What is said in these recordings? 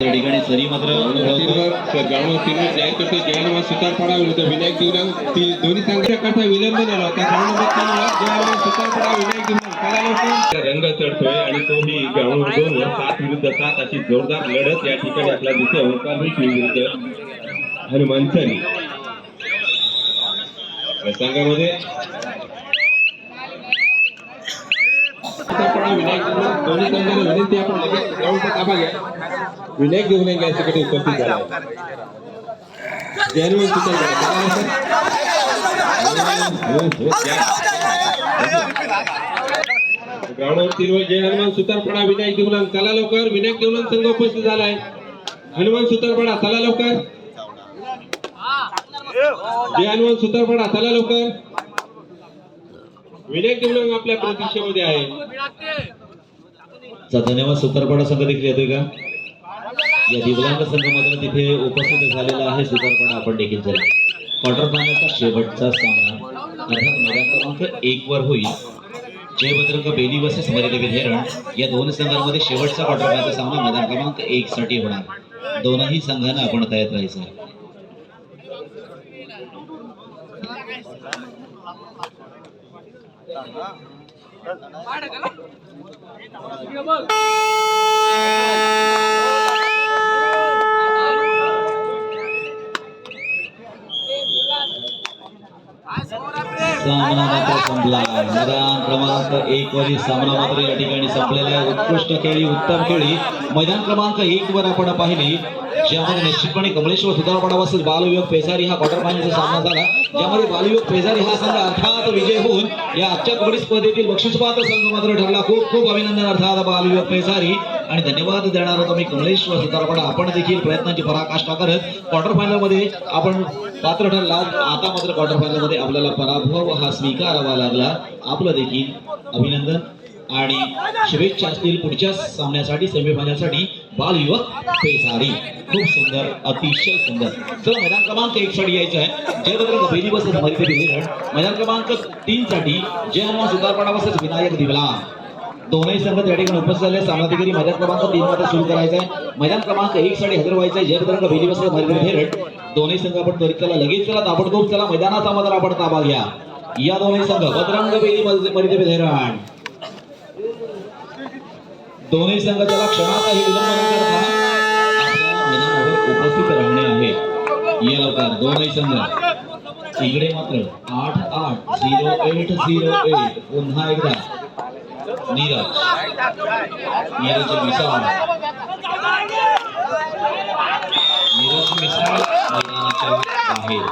त्या ठिकाणी सरी मात्र सुतार विनायक ती दोन्ही विलंब झाला होता. सुतार पडा विनायक रंग चढतोय आणि तोही ग्राउंड दोन सात विरुद्ध सात अशी जोरदार लढत या ठिकाणी आपला दिसते विरुद्ध हनुमान सरी संघामध्ये सुतारपडा विनायक दिवरंग दोन्ही संघाला विनंती आपण लगेच ग्राउंडचा ताबा घ्या विनायक देवरंग याच्याकडे उपस्थित झाला. जयनवाल. हो, हो, जय हनुमान सुतारपडा विनायक देवलांग चला लवकर विनायक देवलांग संघ उपस्थित झालाय हनुमान सुतारपडा चला लवकर जय हनुमान सुतारपडा चला लवकर विनायक देवलांग आपल्या प्रतीक्षेमध्ये आहे. चा धन्यवाद. सुतारपाडा संघ देखील येतोय का? या दिव्यांग संघ मात्र तिथे उपस्थित झालेला आहे सुतारपाडा. आपण देखील झाला क्वार्टर फायनलचा शेवटचा सामना. अर्थात मैदान क्रमांक एक वर होईल. जयभद्रंग बेली वर्सेस मर्यादेवी हेरण या दोन संघांमध्ये शेवटचा क्वार्टर फायनलचा सामना मैदान क्रमांक एक साठी होणार. दोनही संघांना आपण तयार राहायचं आहे. सामना मात्र संपला मैदान क्रमांक एक वरील सामना मात्र या ठिकाणी संपलेला उत्कृष्ट खेळी उत्तम खेळी. मैदान क्रमांक एक वर आपण पाहिली. ज्यामध्ये निश्चितपणे कमलेश्वर सुधारपाडा वर्सेस बालवियोग पेसारी हा क्वार्टर फायनलचा सामना झाला. ज्यामध्ये बालवियोग पेसारी हा संघ अर्थात विजय होऊन या आजच्या कबड्डी स्पर्धेतील बक्षीसपात्र संघ मात्र ठरला. खूप खूप अभिनंदन अर्थात बालवियोग पेसारी आणि धन्यवाद देणार होतो मी कमलेश्वर सुधारपाडा. आपण देखील प्रयत्नांची पराकाष्ठा करत क्वार्टर फायनलमध्ये आपण पात्र ठरला. आता मात्र क्वार्टर फायनलमध्ये आपल्याला पराभव हा स्वीकारावा लागला. आपलं देखील अभिनंदन आणि शुभेच्छा असतील पुढच्या सामन्यासाठी सेमीफायनलसाठी बाल युवक पेसारी खूप सुंदर, अतिशय सुंदर। चला, मैदान क्रमांक एक साठी यायचं आहे. जय बजरंग बेली बसत मरिते बिलिरण मैदान क्रमांक तीन साठी जय हनुमान सुतारपाडा बसत विनायक दिवला. दोनही संघ त्या ठिकाणी उपस्थित झाले. सामनाधिकारी मैदान क्रमांक तीन मध्ये सुरू करायचा आहे. मैदान क्रमांक एक साठी हजर व्हायचं आहे जय बजरंग बेली बसत मरिते बिलिरण दोन्ही संघ आपण त्वरित चला. लगेच चला, ताबडतोब चला. मैदानाचा मात्र आपण ताबा घ्या. या दोन्ही संघ बजरंग बेली मरिते बिलिरण दोन्ही संघ त्याला क्षणाचाही विलंब न करता आपल्या उपस्थित राहणे आहे. या लवकर दोनही संघ. इकडे मात्र आठ आठ झिरो एट झिरो एट. पुन्हा एकदा नीरज. नीरज मिसाळ. नीरज मिसाळ मैदानाच्या बाहेर.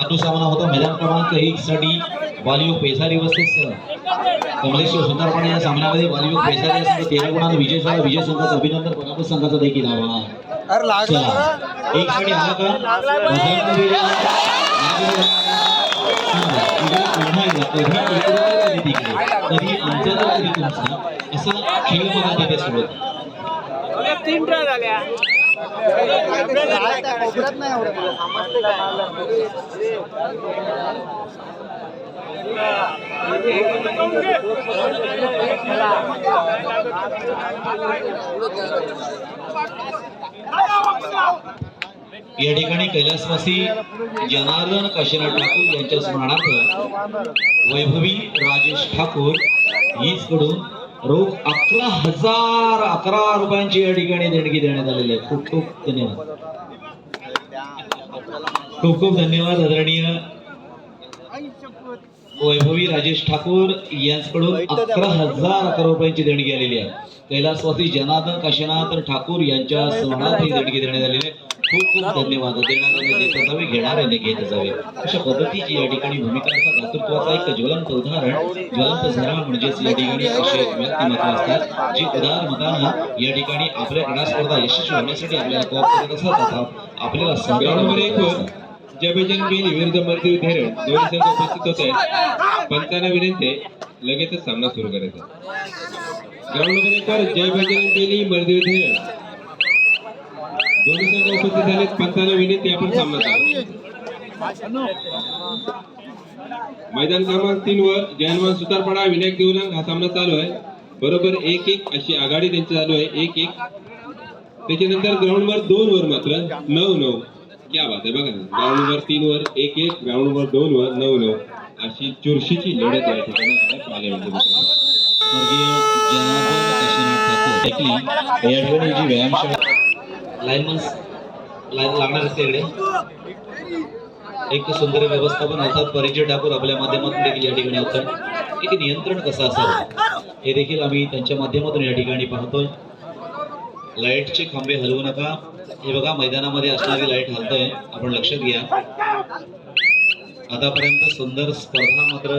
हा सामना होता मैदान क्रमांक एक साठी. वालिओ पेसारी वस्तीसह कमलेश्वर सुंदरपणे या सामन्यामध्ये या संघ तेरा गुणांनी विजय झाला विजय संघाचं अभिनंदन पराभव संघाचा देखील आभार अरे लागला चला एक साठी आला का बजरंग बेली इकडे पुन्हा एकदा कधी इकडे तर कधी तिकडे कधी आमचा तर कधी तुमचा असा खेळ बघा तिथे सुरू होतो. तीन ट्राय झाल्या नाही या ठिकाणी कैलासवासी जनार्दन काशीनाथ ठाकूर यांच्या स्मरणार्थ वैभवी राजेश ठाकूर हीच कडून रोख अकरा हजार अकरा रुपयांची या ठिकाणी देणगी देण्यात आलेली आहे. खूप खूप धन्यवाद. खूप खूप धन्यवाद आदरणीय वैभवी राजेश ठाकूर यांच्याकडून अकरा हजार अकरा रुपयांची देणगी आलेली आहे. कैलासवासी जनार्दन काशीनाथ ठाकूर यांच्या स्मरणार्थ ही देणगी देण्यात आलेली आहे. खूप खूप धन्यवाद. देणाऱ्याने देत घेणाऱ्याने घेत जावे अशा पद्धतीची या ठिकाणी भूमिका दातृत्वाचा एक ज्वलंत उदाहरण ज्वलंत झरा म्हणजेच या ठिकाणी असे व्यक्तिमत्व असतात. जे उदार मतानं या ठिकाणी आपल्या क्रीडा स्पर्धा यशस्वी होण्यासाठी आपल्याला कोऑप करत असतात. आपल्याला जबेजन एक बेली विरुद्ध मर्दी धैरण दोन्ही संघ उपस्थित होत. आहेत पंचांना विनंती लगेचच सामना सुरू करायचा. ग्राउंड नंबर एक वर जयबजन बेली मर्दी धैरण दोन्ही संघ उपस्थित झालेत पंचांना विनंती आपण सामना मैदान क्रमांक तीन वर जयनवान सुतारपाडा विनायक देवलंग हा सामना चालू आहे. बरोबर एक एक अशी आघाडी त्यांची चालू आहे. एक एक त्याच्यानंतर ग्राउंड वर दोन वर मात्र नऊ नऊ क्या बात आहे बघा ग्राउंड नंबर तीन वर एक एक ग्राउंड नंबर दोन वर नऊ नऊ. अशी चुरशीची लढत या ठिकाणी म्हणजे व्यायामशाळा लाईन लागणार असते इकडे एक सुंदर व्यवस्थापन अर्थात परिचय ठाकूर आपल्या माध्यमातून देखील या ठिकाणी होतं एक नियंत्रण कसं असावं? हे देखील आम्ही त्यांच्या माध्यमातून या ठिकाणी पाहतोय. लाईटचे खांबे हलवू नका. हे बघा मैदानामध्ये असणारी लाइट हलतंय. आपण लक्षात घ्या. आतापर्यंत सुंदर स्पर्धा मात्र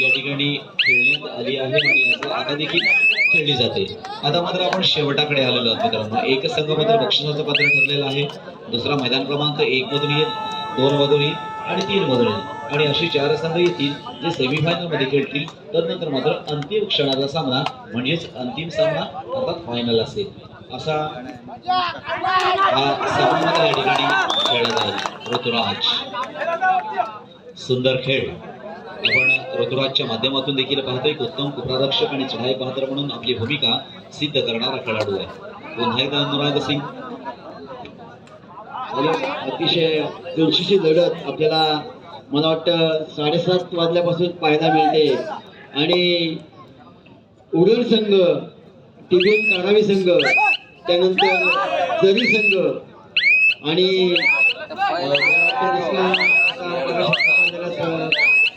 या ठिकाणी खेळण्यात आली आहे आणि आता देखील खेळली जाते. आता मात्र आपण शेवटाकडे आलेलो आहोत मित्रांनो. एक संघ मात्र बक्षिसाचं पात्र ठरलेलं आहे. दुसरा मैदान क्रमांक एक मधून येईल दोन मधून येईल आणि तीन मधून येईल. आणि अशी चार संघ येतील जे सेमीफायनलमध्ये खेळतील. तदनंतर मात्र अंतिम क्षणाचा सामना म्हणजेच अंतिम सामना अर्थात फायनल असेल. असा हा सामना या ठिकाणी खेळत आहे. ऋतुराज. सुंदर खेळ. आपण ऋतुराजच्या माध्यमातून देखील पाहतो एक उत्तम कुप्ररक्षक आणि चढाई पात्र म्हणून आपली भूमिका सिद्ध करणारा खेळाडू आहे. पुन्हा एकदा अनुराग सिंग. अतिशय तुळशीची लढत आपल्याला मला वाटतं साडेसात वाजल्यापासून पाहायला मिळते. आणि उरण संघ टिबेन काढावी संघ त्यानंतर जरी संघ आणि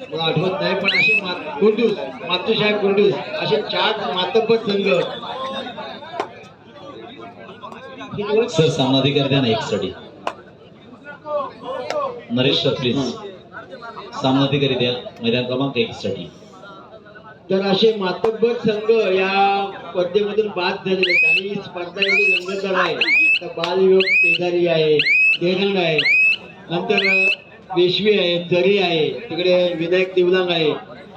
मला आठवत नाही पण असे मा- कुंडूस मातोसाहेब कुंडूस असे चार मातब्बर संघ. सर सामनाधिकारी द्या ना एक स्टडी नरेश सर प्लीज सामनाधिकारी द्या मैदान क्रमांक एक स्टडी तर असे मातब्बर संघ या स्पर्धेमधून बाद झालेले आहेत. आणि ही स्पर्धा एवढी रंगतदार आहे. तर बालयोग पेदारी आहे देहरण आहे. नंतर पेशवी आहे जरी आहे. तिकडे विनायक देवलांग आहे.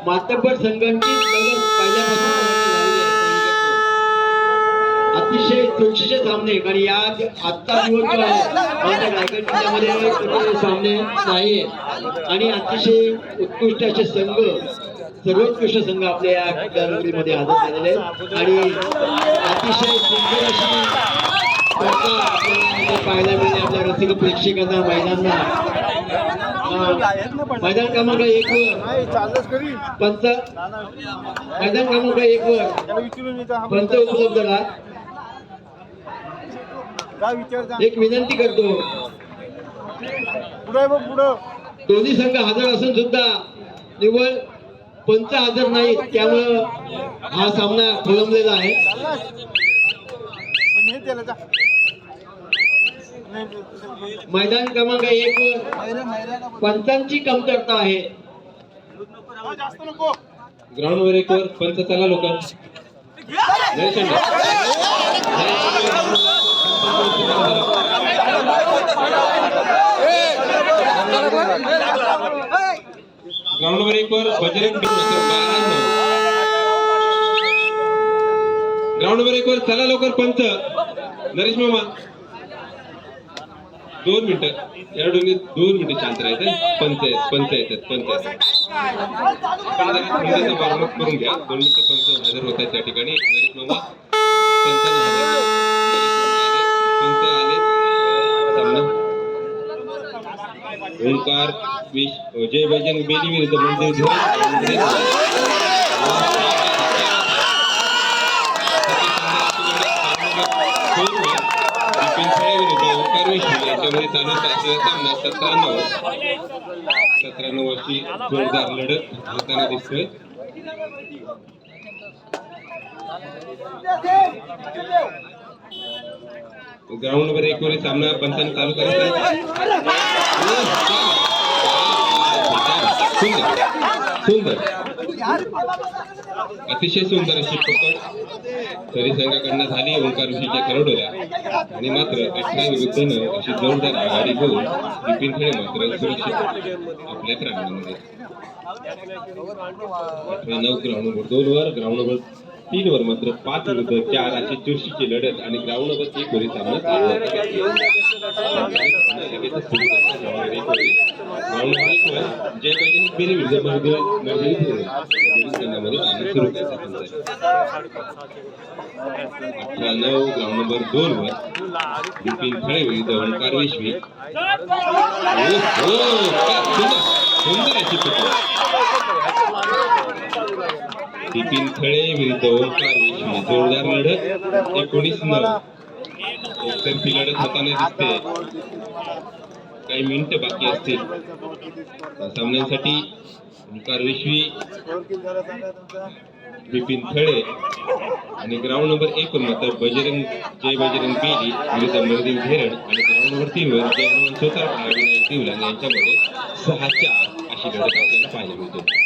मातब्बर संघांची पहिल्यापासून अतिशय चुरशीचे सामने. कारण या आत्ता दिवस जो आहे. रायगड जिल्ह्यामध्ये सामने नाही आणि अतिशय उत्कृष्ट असे संघ सर्वोत्कृष्ट संघ आपल्या या मध्ये हजर झालेले आहेत. आणि अतिशय सुंदर अशी पाहायला मिळते आपल्या रसिक प्रेक्षकांना अं, मैदान क्रमांक एक वर. पंच मैदान क्रमांक एक वर. पंच उपलब्ध झाला. एक विनंती करतो. पुढं. दोन्ही संघ हजर असून सुद्धा निव्वळ पंच हजर नाहीत त्यामुळं हा सामना खोळंबलेला आहे. नाही, नाही, मैदान क्रमांक एक वर पंचांची कमतरता आहे नाही. ग्राउंड वर एक वर पंच चला लोक ग्राउंड नंबर एक वर बजरंग ग्राउंड नंबर एक वर चला लवकर पंच नरेश मामा. दोन मिनिटं. या दोन्ही दोन मिनिटं शांत राहायचं. पंच आहेत पंच येतात पंच आहेत. वॉर्मअप करून घ्या. दोन मिनिटं पंच हजर होत आहेत त्या ठिकाणी. नरेश मामा पंचांना हजर. पंच आले सामना ओंकार जय बैजन बेली विरुद्ध मंदिर धुळे चालू सामना नऊ अशी जोरदार लढत होताना दिसतोय. ग्राउंड वर एक वेळी सामना पंचाने चालू करायचा सुंदर सुंदर. अतिशय सुंदर अशी पकड तरी संघाकडनं झाली ओंकार ऋषीच्या खरवडोला आणि मात्र अठरा विरुद्धनं अशी जोरदार आघाडी घेऊन बिपिन खेळे मात्र सुरक्षित आपल्या प्रांगणामध्ये. अठरा नऊ ग्राउंड नंबर दोन वर ग्राउंड नंबर तीन वर मात्र पाच विरुद्ध चार अशी चुरशीची लढत आणि ग्राउंड नंबर एक सामना वर जय विरुद्ध सामना सुरू. अठरा नऊ ग्राउंड नंबर दोन वर खळे विरुद्ध ओंकार विश्वी सुंदर अशी पकड बिपिन खळे विरुद्ध ओंकार विश्वी जोरदार लढत एकोणीस नऊ. एकतर्फी लढत होताना दिसते. काही मिनिट बाकी असतील. या सामन्यांसाठी ओंकार विश्वी बिपिन खळे आणि ग्राउंड नंबर एक वर मात्र बजरंग जय बजरंग बेली विरुद्ध मरदेव घेरण आणि ग्राउंड नंबर तीन वर जय हनुमान सोतार आणि विनायक तिवलान यांच्यामध्ये सहा चार अशी लढत आपल्याला पाहायला मिळते.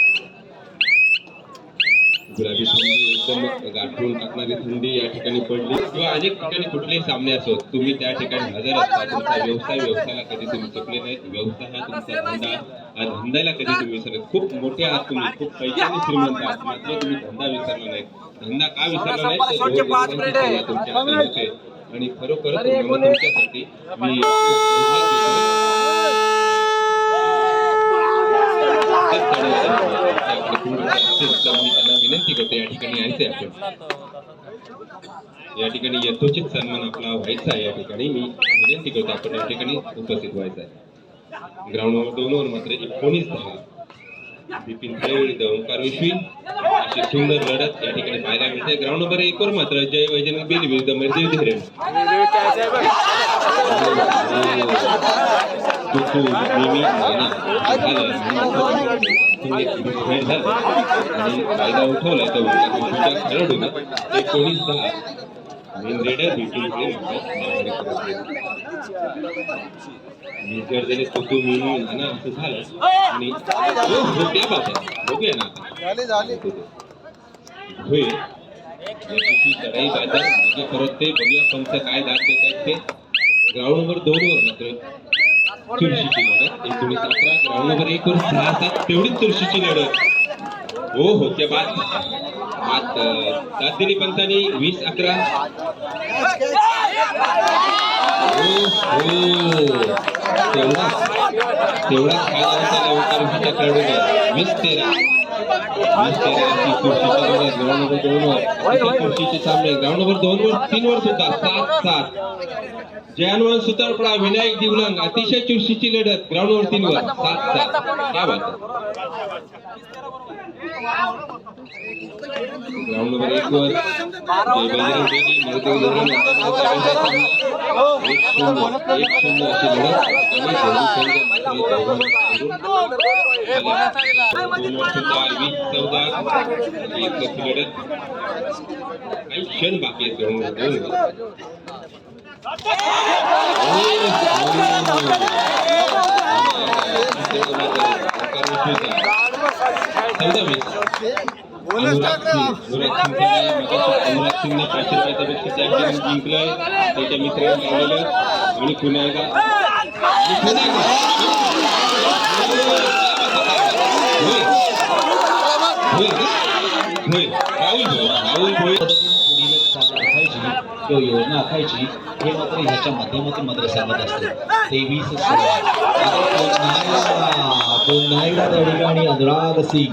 गुलाबी थंडी एकदम गाठून टाकणारी थंडी या ठिकाणी पडली. किंवा अनेक ठिकाणी कुठलेही सामने असोत तुम्ही त्या ठिकाणी हजर असता. तुमचा व्यवसाय व्यवसायाला कधी तुम्ही चुकले नाहीत. व्यवसाय हा तुमचा धंदा. हा धंद्याला कधी तुम्ही विसरत खूप मोठे आहात तुम्ही. खूप पैशाने श्रीमंत आहात. मात्र तुम्ही धंदा विसरला नाही धंदा का विसरला नाही तुमच्या आणि खरोखरच तुमच्यासाठी मी विनंती करतो या ठिकाणी यायचंय आपण या ठिकाणी यथोचित सन्मान आपला व्हायचा आहे या ठिकाणी मी विनंती करतो आपण या ठिकाणी उपस्थित व्हायचं आहे ग्राउंड दोन वर मात्र एकोणीस दहा बिपिन खळे विरुद्ध ओंकार विश्वी अशी सुंदर लढत या ठिकाणी पाहायला मिळते. ग्राउंड नंबर एक वर मात्र जय वैजनाथ बेली विरुद्ध मर्देव धीरेन फायदा उठवलाय तर एकोणीस दहा. मी जर असं झालं आणि त्या बात आहे बघूया ना? आता झाले झाले होईल याची चढाई बाजार म्हणजे परत ते बघूया पंच काय दाद देत आहेत ते ग्राउंड नंबर दोन वर मात्र। चुरशीची लढत एकोणीस अकरा. ग्राउंड नंबर एक वर सहा सात. तेवढीच चुरशीची लढत. हो हो त्या बाद बाद दादिनी दाद वीस अकरा. हो, हो. तेवढा तेवढा फायदा होता वीस तेरा. वीस तेरा अशी ग्राउंड नंबर सामने. ग्राउंड नंबर सुद्धा. सात सात. जयानवन सुतारपडा विनायक दिवलंग. अतिशय चुरशीची लढत. ग्राउंड वर तीन वर. सात सात. काय बात आहे. ग्राउंड नंबर एक वर जय बजरंग बेदी मरुदेव धरण यांच्यामध्ये सामना. एक शून्य एक शून्य अशी लढत आणि दोन्ही संघ मात्र दोन- दोन वर्ष चार वीस चौदा एक लक्षी लढत काही क्षण बाकी आहेत ग्राउंड नंबर दोन वर. चौदा वीस पाचशे बक्षीस ठिकाणी जिंकलंय त्याच्या लावलेलं आणि पुन्हा का? राहुल किंवा योजना आखायची हे मात्र ह्याच्या माध्यमातून मात्र सांगत असते तेवीस सोळा आता पुन्हा त्या ठिकाणी अनुराग सिंग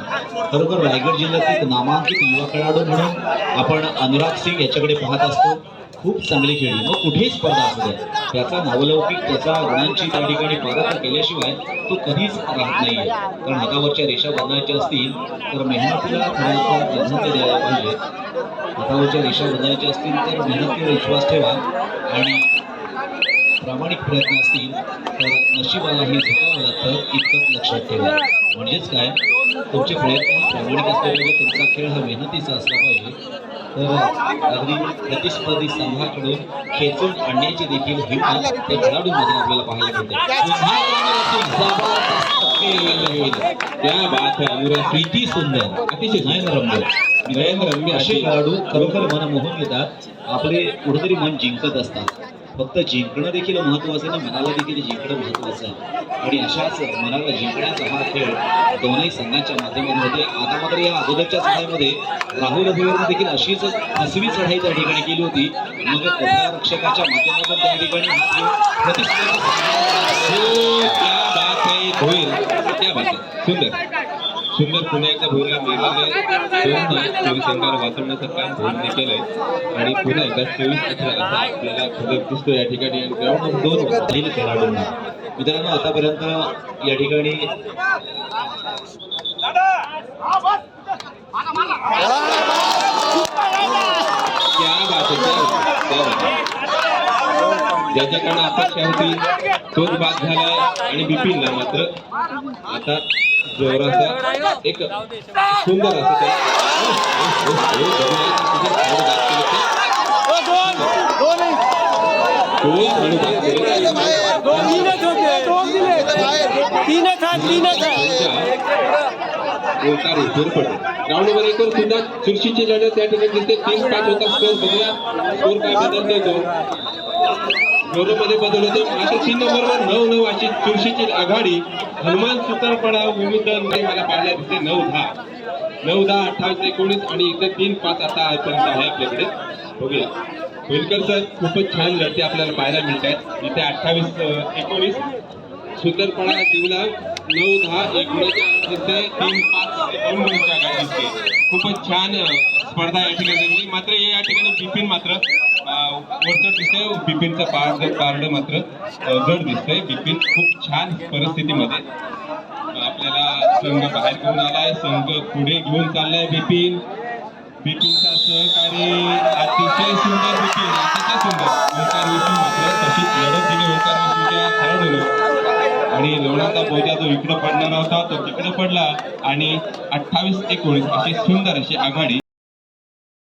खरोखर रायगड जिल्ह्यातील नामांकित युवा खेळाडू म्हणून आपण अनुराग सिंग याच्याकडे पाहत असतो. खूप चांगली खेळली. मग कुठेही स्पर्धा असू द्या. त्याचा नावलौकिक त्याचा गुणांची त्या ठिकाणी पारखा केल्याशिवाय तो कधीच राहत नाहीये. कारण हातावरच्या रेषा बदलायच्या असतील तर मेहनतीला खरं प्राधान्य द्यायला पाहिजे. हातावरच्या रेषा बदलायच्या असतील तर मेहनतीवर विश्वास ठेवा. आणि प्रामाणिक प्रयत्न असतील तर नशिबालाही झुकावं लागतं इतकंच लक्षात ठेवा. म्हणजेच काय? तुमचे प्रयत्न प्रामाणिक असले पाहिजे तुमचा खेळ हा मेहनतीचा असला पाहिजे. तर अगदी प्रतिस्पर्धी संघाकडून खेचून आणण्याची देखील हिंमत त्या खेळाडूंमध्ये आपल्याला पाहायला मिळते. त्या जबरदस्त खेळ. बात किती सुंदर अतिशय नयनरम्य नयनरम्य असे खेळाडू खरोखर मन मोहून घेतात आपले कुठेतरी मन जिंकत असतात. फक्त जिंकणं देखील महत्त्वाचं नाही मनाला देखील जिंकणं महत्त्वाचं आहे. आणि अशाच मनाला जिंकण्याचा हा खेळ दोन्ही संघांच्या माध्यमातून होते आता मात्र या अगोदरच्या चढाईमध्ये राहुल भुईरने देखील अशीच फसवी चढाई त्या ठिकाणी केली होती. मग रक्षकाच्या माध्यमातून त्या ठिकाणी हा खेळ प्रतिस्पर्धी सुंदर. सुंदर पुन्हा एकदा भोईरला मिळाले दोन धाव वाचवण्याचं काम भोईरने केलंय. आणि पुन्हा एकदा चोवीस अठरा असा आपल्याला फलक दिसतो या ठिकाणी. ग्राउंड दोन होता. खेळाडूंना मित्रांनो आतापर्यंत या ठिकाणी ज्याच्याकडनं अपेक्षा होती तोच बाद झालाय आणि बिपिनला मात्र आता जोराचा एक सुंदर ओंकार उशीर पडले ग्राउंड नंबर एक वर सुद्धा चुरशीची लढत त्या ठिकाणी दिसते. तीन पाच होता स्कोर बघूया. स्कोर काय बदलतोय तो. मध्ये बदल होतो. मात्र तीन नंबरवर नऊ नऊ अशी चुरशीची आघाडी. हनुमान सुतारपडा विविध मला पाहायला दिसते. नऊ दहा. नऊ दहा अठ्ठावीस एकोणीस आणि इथं तीन पाच आता आजपर्यंत आहे आपल्याकडे. बघूया. होलकर सर खूपच छान लढते आपल्याला पाहायला मिळत आहेत. इथे अठ्ठावीस एकोणीस. सुतरपडा दिवला नऊ दहा एकोणीस. दिसते तीन पाच दोन आघाडी दिसते. खूपच छान स्पर्धा या ठिकाणी. मात्र या ठिकाणी बिपिन मात्र. वरचं दिसतंय बिपिनचं पार्ड पारड मात्र अ, जड दिसतंय. बिपिन खूप छान परिस्थितीमध्ये आपल्याला संघ बाहेर घेऊन आलाय. संघ पुढे घेऊन चाललाय बिपिन. बिपिनचा सहकारी अतिशय सुंदर बिपिन अतिशय सुंदर. ओंकार विष्णू मात्र तशीच लढत दिली. ओंकार विष्णूच्या खेळाडूने आणि लोणाचा बोजा जो इकडं पडणारा होता तो तिकडे पडला. आणि अठ्ठावीस एकोणीस अशी सुंदर अशी आघाडी